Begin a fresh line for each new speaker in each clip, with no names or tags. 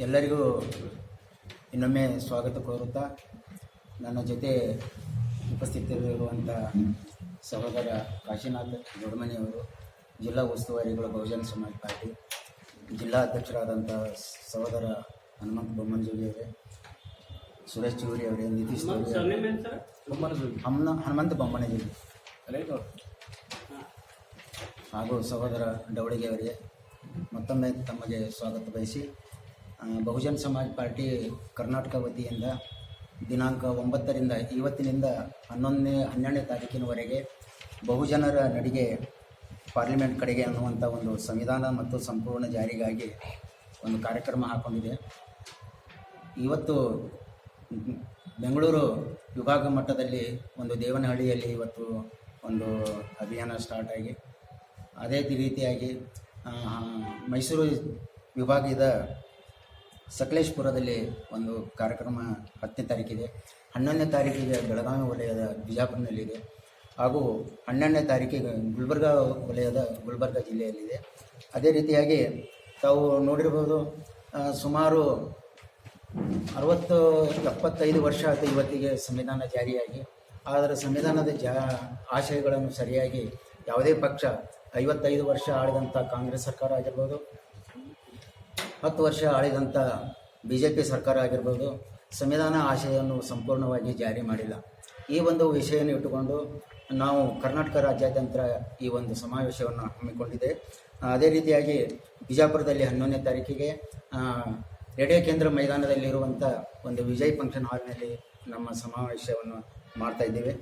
ಎಲ್ಲರಿಗೂ ಇನ್ನೊಮ್ಮೆ ಸ್ವಾಗತ ಕೋರುತ್ತಾ ನನ್ನ ಜೊತೆ ಉಪಸ್ಥಿತರಿರುವಂಥ ಸಹೋದರ ಕಾಶಿನಾಥ್ ದೊಡ್ಮನಿಯವರು ಜಿಲ್ಲಾ ಉಸ್ತುವಾರಿಗಳು ಬಹುಜನ ಸಮಾಜ ಪಾರ್ಟಿ ಜಿಲ್ಲಾ ಅಧ್ಯಕ್ಷರಾದಂಥ ಸಹೋದರ ಹನುಮಂತ ಬೊಮ್ಮನಜೋಗಿಯವರೇ ಸುರೇಶ್ ಚೌರಿ ಅವರೇ ನಿತೀಶ್ ಹಮ್ನ ಹನುಮಂತ ಬೊಮ್ಮನಜೋಗಿ. ಹಾಗೂ ಸಹೋದರ ಡವಳಿಗೆ ಅವರಿಗೆ ಮತ್ತೊಮ್ಮೆ ತಮಗೆ ಸ್ವಾಗತ ಬಯಸಿ ಬಹುಜನ್ ಸಮಾಜ್ ಪಾರ್ಟಿ ಕರ್ನಾಟಕ ವತಿಯಿಂದ ದಿನಾಂಕ ಒಂಬತ್ತರಿಂದ ಇವತ್ತಿನಿಂದ ಹನ್ನೊಂದನೇ, ಹನ್ನೆರಡನೇ ತಾರೀಕಿನವರೆಗೆ ಬಹುಜನರ ನಡಿಗೆ ಪಾರ್ಲಿಮೆಂಟ್ ಕಡೆಗೆ ಅನ್ನುವಂಥ ಒಂದು ಸಂವಿಧಾನ ಮತ್ತು ಸಂಪೂರ್ಣ ಜಾರಿಗಾಗಿ ಒಂದು ಕಾರ್ಯಕ್ರಮ ಹಾಕ್ಕೊಂಡಿದೆ ಇವತ್ತು ಬೆಂಗಳೂರು ವಿಭಾಗ ಮಟ್ಟದಲ್ಲಿ ಒಂದು ದೇವನಹಳ್ಳಿಯಲ್ಲಿ ಇವತ್ತು ಒಂದು ಅಭಿಯಾನ ಸ್ಟಾರ್ಟ್ ಆಗಿ, ಅದೇ ರೀತಿಯಾಗಿ ಮೈಸೂರು ವಿಭಾಗದ ಸಕಲೇಶ್ಪುರದಲ್ಲಿ ಒಂದು ಕಾರ್ಯಕ್ರಮ ಹತ್ತನೇ ತಾರೀಕಿದೆ. ಹನ್ನೊಂದನೇ ತಾರೀಕಿಗೆ ಬೆಳಗಾವಿ ವಲಯದ ಬಿಜಾಪುರದಲ್ಲಿದೆ ಹಾಗೂ ಹನ್ನೆರಡನೇ ತಾರೀಕಿಗೆ ಗುಲ್ಬರ್ಗ ವಲಯದ ಗುಲ್ಬರ್ಗ ಜಿಲ್ಲೆಯಲ್ಲಿದೆ. ಅದೇ ರೀತಿಯಾಗಿ ತಾವು ನೋಡಿರ್ಬೋದು ಸುಮಾರು ಅರವತ್ತು ಎಪ್ಪತ್ತೈದು ವರ್ಷ ಆಯಿತು ಇವತ್ತಿಗೆ ಸಂವಿಧಾನ ಜಾರಿಯಾಗಿ. ಆದರೆ ಸಂವಿಧಾನದ ಜಾ, ಆಶಯಗಳನ್ನು ಸರಿಯಾಗಿ ಯಾವುದೇ ಪಕ್ಷ ಐವತ್ತೈದು ವರ್ಷ ಆಳಿದಂಥ ಕಾಂಗ್ರೆಸ್ ಸರ್ಕಾರ ಆಗಿರ್ಬೋದು ಹತ್ತು ವರ್ಷ ಆಳಿದಂಥ ಬಿ ಜೆ ಪಿ ಸರ್ಕಾರ ಆಗಿರ್ಬೋದು, ಸಂವಿಧಾನ ಆಶಯವನ್ನು ಸಂಪೂರ್ಣವಾಗಿ ಜಾರಿ ಮಾಡಿಲ್ಲ. ಈ ಒಂದು ವಿಷಯವನ್ನು ಇಟ್ಟುಕೊಂಡು ನಾವು ಕರ್ನಾಟಕ ರಾಜ್ಯಾದ್ಯಂತ ಈ ಒಂದು ಸಮಾವೇಶವನ್ನು ಹಮ್ಮಿಕೊಂಡಿದೆ. ಅದೇ ರೀತಿಯಾಗಿ ಬಿಜಾಪುರದಲ್ಲಿ ಹನ್ನೊಂದನೇ ತಾರೀಕಿಗೆ ರೇಡಿಯೋ ಕೇಂದ್ರ ಮೈದಾನದಲ್ಲಿರುವಂಥ ಒಂದು ವಿಜಯ್ ಫಂಕ್ಷನ್ ಹಾಲ್ನಲ್ಲಿ ನಮ್ಮ ಸಮಾವೇಶವನ್ನು ಮಾಡ್ತಾ ಇದ್ದೇವೆ.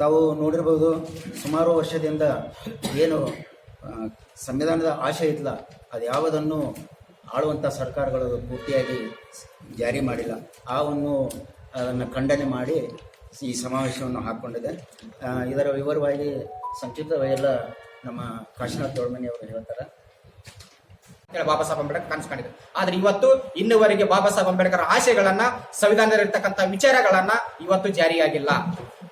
ತಾವು ನೋಡಿರ್ಬೋದು ಸುಮಾರು ವರ್ಷದಿಂದ ಏನು ಸಂವಿಧಾನದ ಆಶೆ ಇತ್ತಲ್ಲ ಅದು ಯಾವುದನ್ನು ಆಳುವಂಥ ಸರ್ಕಾರಗಳು ಪೂರ್ತಿಯಾಗಿ ಜಾರಿ ಮಾಡಿಲ್ಲ. ಆ ಒಂದು ಅದನ್ನು ಖಂಡನೆ ಮಾಡಿ ಈ ಸಮಾವೇಶವನ್ನು ಹಾಕ್ಕೊಂಡಿದೆ ಇದರ ವಿವರವಾಗಿ ಸಂಕ್ಷಿಪ್ತವಾಗಿ ಎಲ್ಲ ನಮ್ಮ ಕಾಶಿನಾಥ್ ದೊಡ್ಮನಿ ಅವರು ಹೇಳ್ತಾರೆ.
ಹೇಳಿ ಬಾಬಾ ಸಾಹೇಬ್ ಅಂಬೇಡ್ಕರ್ ಆದರೆ ಆದ್ರೆ ಇವತ್ತು ಇನ್ನುವರೆಗೆ ಬಾಬಾ ಸಾಹೇಬ್ ಅಂಬೇಡ್ಕರ್ ಆಶಯಗಳನ್ನ, ಸಂವಿಧಾನದಲ್ಲಿರ್ತಕ್ಕಂಥ ವಿಚಾರಗಳನ್ನ ಇವತ್ತು ಜಾರಿಯಾಗಿಲ್ಲ.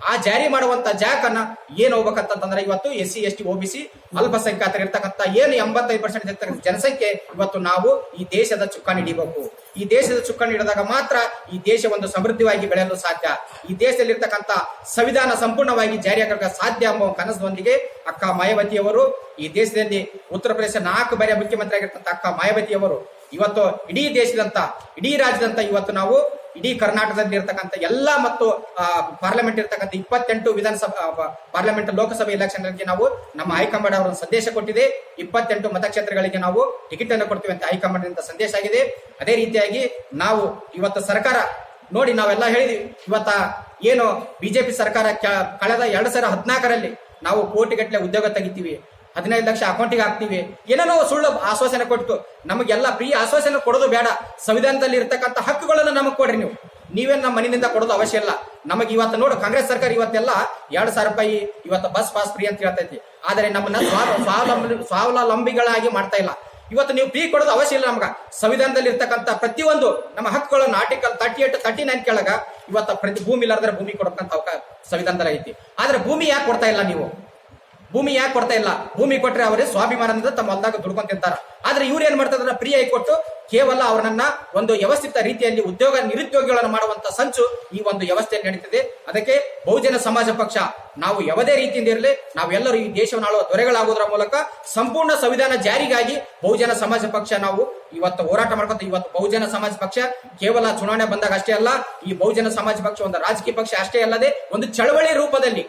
ಆ ಜಾರಿ ಮಾಡುವಂತ ಜಾಗನ್ನ ಏನ್ ಹೋಗ್ಬೇಕಂತಂದ್ರೆ ಇವತ್ತು S C, S T OBC ಅಲ್ಪಸಂಖ್ಯಾತರ ಇರ್ತಕ್ಕಂಥ ಏನು ಎಂಬತ್ತೈದು ಪರ್ಸೆಂಟ್ ಜನಸಂಖ್ಯೆ ಇವತ್ತು ನಾವು ಈ ದೇಶದ ಚುಕ್ಕಾಣಿ ಹಿಡಿಬೇಕು ಈ ದೇಶದ ಚುಕ್ಕಾಣಿ ಹಿಡಿದಾಗ ಮಾತ್ರ ಈ ದೇಶ ಒಂದು ಸಮೃದ್ಧವಾಗಿ ಬೆಳೆಯಲು ಸಾಧ್ಯ. ಈ ದೇಶದಲ್ಲಿರ್ತಕ್ಕಂಥ ಸಂವಿಧಾನ ಸಂಪೂರ್ಣವಾಗಿ ಜಾರಿಯಾಗಕ್ಕೆ ಸಾಧ್ಯ ಎಂಬ ಕನಸದೊಂದಿಗೆ ಅಕ್ಕ ಮಾಯಾವತಿಯವರು, ಈ ದೇಶದಲ್ಲಿ ಉತ್ತರ ಪ್ರದೇಶ ನಾಲ್ಕು ಬಾರಿಯ ಮುಖ್ಯಮಂತ್ರಿ ಆಗಿರ್ತಕ್ಕಂಥ ಅಕ್ಕ ಮಾಯಾವತಿಯವರು, ಇವತ್ತು ಇಡೀ ದೇಶದಂತ, ಇಡೀ ರಾಜ್ಯದಂತ ಇವತ್ತು ನಾವು ಇಡೀ ಕರ್ನಾಟಕದಲ್ಲಿ ಇರ್ತಕ್ಕಂಥ ಎಲ್ಲ ಮತ್ತು ಪಾರ್ಲಿಮೆಂಟ್ ಇರ್ತಕ್ಕಂಥ ಇಪ್ಪತ್ತೆಂಟು ವಿಧಾನಸಭಾ ಪಾರ್ಲಿಮೆಂಟ್ ಲೋಕಸಭೆ ಎಲೆಕ್ಷನ್ಗಳಿಗೆ ನಾವು ನಮ್ಮ ಹೈಕಮಾಂಡ್ ಅವರ ಸಂದೇಶ ಕೊಟ್ಟಿದೆ. ಇಪ್ಪತ್ತೆಂಟು ಮತಕ್ಷೇತ್ರಗಳಿಗೆ ನಾವು ಟಿಕೆಟ್ ಅನ್ನು ಕೊಡ್ತೀವಿ ಅಂತ ಹೈಕಮಾಂಡ್ ಸಂದೇಶ ಆಗಿದೆ. ಅದೇ ರೀತಿಯಾಗಿ ನಾವು ಇವತ್ತು ಸರ್ಕಾರ, ನೋಡಿ ನಾವೆಲ್ಲ ಹೇಳಿದ್ವಿ, ಇವತ್ತ ಏನು ಬಿಜೆಪಿ ಸರ್ಕಾರ ಕಳೆದ ಎರಡ್ ಸಾವಿರದ ಹದಿನಾಲ್ಕರಲ್ಲಿ ನಾವು ಕೋಟಿಗಟ್ಟಲೆ ಉದ್ಯೋಗ ತೆಗಿತೀವಿ. ಹದಿನೈದು ಲಕ್ಷ ಅಕೌಂಟಿಗೆ ಹಾಕ್ತೀವಿ. ಏನೇನೋ ಸುಳ್ಳು ಆಶ್ವಾಸನೆ ಕೊಟ್ಟು, ನಮಗೆಲ್ಲ ಫ್ರೀ ಆಶ್ವಾಸನೆ ಕೊಡೋದು ಬೇಡ. ಸಂವಿಧಾನದಲ್ಲಿ ಇರ್ತಕ್ಕಂಥ ಹಕ್ಕುಗಳನ್ನು ನಮಗೆ ಕೊಡ್ರಿ ನೀವು. ನೀವೇನು ನಮ್ಮ ಮನೆಯಿಂದ ಕೊಡೋದು ಅವಶ್ಯ ಇಲ್ಲ. ನಮಗೆ ಇವತ್ತು ನೋಡು, ಕಾಂಗ್ರೆಸ್ ಸರ್ಕಾರ ಇವತ್ತೆಲ್ಲ ಎರಡ್ ಸಾವಿರ ರೂಪಾಯಿ ಇವತ್ತು ಬಸ್ ಪಾಸ್ ಫ್ರೀ ಅಂತ ಹೇಳ್ತೈತಿ. ಆದರೆ ನಮ್ಮನ್ನ ಸ್ವಾ ಸ್ವಾವಲಂಬಿ, ಸ್ವಾವಲಂಬಿಗಳಾಗಿ ಮಾಡ್ತಾ ಇಲ್ಲ. ಇವತ್ತು ನೀವು ಫ್ರೀ ಕೊಡೋದು ಅವಶ್ಯ ಇಲ್ಲ ನಮಗ. ಸಂವಿಧಾನದಲ್ಲಿ ಇರ್ತಕ್ಕಂಥ ಪ್ರತಿಯೊಂದು ನಮ್ಮ ಹಕ್ಕುಗಳನ್ನು article thirty eight thirty nine ಕೆಳಗ ಇವತ್ತು ಪ್ರತಿ ಭೂಮಿ ಇಲ್ಲಾರ್ದ್ರೆ ಭೂಮಿ ಕೊಡಕ್ಕಂತ ಅವಕಾಶ ಸಂವಿಧಾನದಲ್ಲಿ ಐತಿ. ಆದ್ರೆ ಭೂಮಿ ಯಾಕೆ ಕೊಡ್ತಾ ಇಲ್ಲ ನೀವು? ಭೂಮಿ ಯಾಕೆ ಕೊಡ್ತಾ ಇಲ್ಲ? ಭೂಮಿ ಕೊಟ್ರೆ ಅವರೇ ಸ್ವಾಭಿಮಾನದಿಂದ ತಮ್ಮ ಹೊಲದಾಗ ದುಡ್ಕೊಂತಿರ್ತಾರ ಆದ್ರೆ ಇವ್ರು ಏನ್ ಮಾಡ್ತಾರೆ ಫ್ರೀ ಕೊಟ್ಟು ಕೇವಲ ಅವರನ್ನ ಒಂದು ವ್ಯವಸ್ಥಿತ ರೀತಿಯಲ್ಲಿ ಉದ್ಯೋಗ ನಿರುದ್ಯೋಗಿಗಳನ್ನು ಮಾಡುವಂತ ಸಂಚು ಈ ಒಂದು ವ್ಯವಸ್ಥೆಯಲ್ಲಿ ನಡೀತದೆ. ಅದಕ್ಕೆ ಬಹುಜನ ಸಮಾಜ ಪಕ್ಷ, ನಾವು ಯಾವುದೇ ರೀತಿಯಿಂದ ಇರಲಿ ನಾವೆಲ್ಲರೂ ಈ ದೇಶವನ್ನು ಆಳುವ ದೊರೆಗಳಾಗುವುದರ ಮೂಲಕ ಸಂಪೂರ್ಣ ಸಂವಿಧಾನ ಜಾರಿಗಾಗಿ ಬಹುಜನ ಸಮಾಜ ಪಕ್ಷ ನಾವು ಇವತ್ತು ಹೋರಾಟ ಮಾಡ್ಕೊತ ಇವತ್ತು ಬಹುಜನ ಸಮಾಜ ಪಕ್ಷ ಕೇವಲ ಚುನಾವಣೆ ಬಂದಾಗ ಅಷ್ಟೇ ಅಲ್ಲ, ಈ ಬಹುಜನ ಸಮಾಜ ಪಕ್ಷ ಒಂದು ರಾಜಕೀಯ ಪಕ್ಷ ಅಷ್ಟೇ ಅಲ್ಲದೆ ಒಂದು ಚಳವಳಿ ರೂಪದಲ್ಲಿ